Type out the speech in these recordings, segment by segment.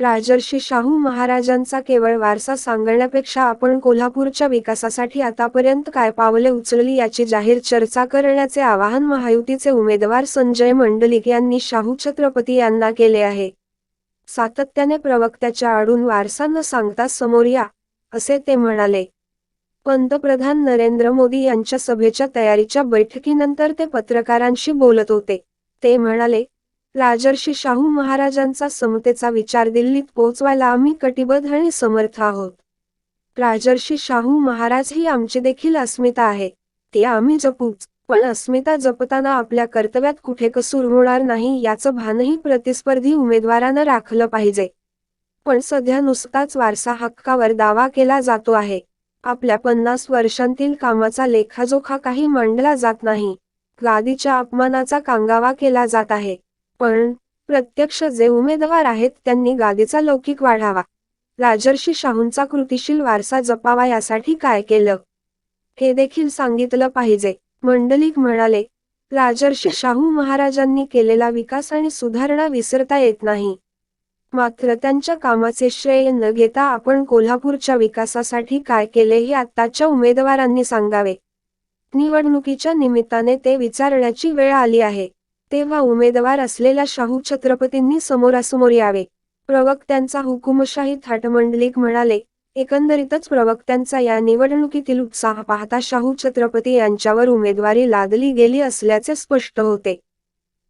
राजर्षी शाहू महाराजांचा केवळ वारसा सांगण्यापेक्षा आपण कोल्हापूरच्या विकासासाठी आतापर्यंत काय पावले उचलली याची जाहीर चर्चा करण्याचे आवाहन महायुतीचे उमेदवार संजय मंडलिक यांनी शाहू छत्रपती यांना केले आहे. सातत्याने प्रवक्त्याच्या आडून वारसा न सांगता समोर या असे ते म्हणाले. पंतप्रधान नरेंद्र मोदी यांच्या सभेच्या तयारीच्या बैठकीनंतर ते पत्रकारांशी बोलत होते. ते म्हणाले राजर्षी शाहू महाराजांचा समतेचा विचार दिल्लीत पोहोचवायला आम्ही कटिबद्ध आणि समर्थ आहोत. राजर्षी शाहू महाराज ही आमची देखील अस्मिता आहे. ते आम्ही जपूच पण अस्मिता जपताना आपल्या कर्तव्यात कुठे कसूर होणार नाही याचं भानही प्रतिस्पर्धी उमेदवारानं राखलं पाहिजे. पण सध्या नुसताच वारसा हक्कावर दावा केला जातो आहे. आपल्या पन्नास वर्षांतील कामाचा लेखाजोखा काही मांडला जात नाही. गादीच्या अपमानाचा कांगावा केला जात आहे. पण प्रत्यक्ष जे उमेदवार आहेत त्यांनी गादीचा लौकिक वाढावा. राजर्षी शाहूंचा कृतिशील वारसा जपावा यासाठी काय केलं? हे देखील सांगितलं पाहिजे. मंडलिक म्हणाले राजर्षी शाहू महाराजांनी केलेला विकास आणि सुधारणा विसरता येत नाही. मात्र त्यांच्या कामाचे श्रेय न घेता आपण कोल्हापूरच्या विकासासाठी काय केले हे आत्ताच्या उमेदवारांनी सांगावे. निवडणुकीच्या निमित्ताने ते विचारण्याची वेळ आली आहे. तेव्हा उमेदवार असलेल्या शाहू छत्रपतींनी समोरासमोर यावे. प्रवक्त्यांचा हुकुमशाही थाटमंडलिक म्हणाले एकंदरीतच प्रवक्त्यांचा या निवडणुकीतील उत्साह पाहता शाहू छत्रपती यांच्यावर उमेदवारी लादली गेली असल्याचे स्पष्ट होते.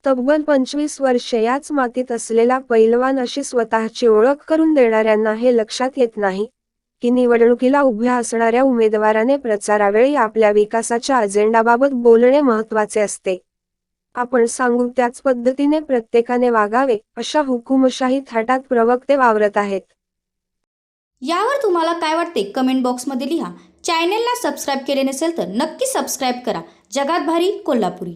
तब्बल पंचवीस वर्षे याच मातीत असलेला पैलवान अशी स्वतःची ओळख करून देणाऱ्यांना हे लक्षात येत नाही की निवडणुकीला उभ्या असणाऱ्या उमेदवाराने प्रचारावेळी आपल्या विकासाच्या अजेंडाबाबत बोलणे महत्त्वाचे असते. आपण सांगू त्याच पद्धतीने प्रत्येकाने वागावे अशा हुकुमशाही थाटात प्रवक्ते वावरत आहेत. यावर तुम्हाला काय वाटते कमेंट बॉक्समध्ये लिहा. चॅनेलला सबस्क्राईब केले नसेल तर नक्की सबस्क्राईब करा. जगात भारी कोल्हापुरी.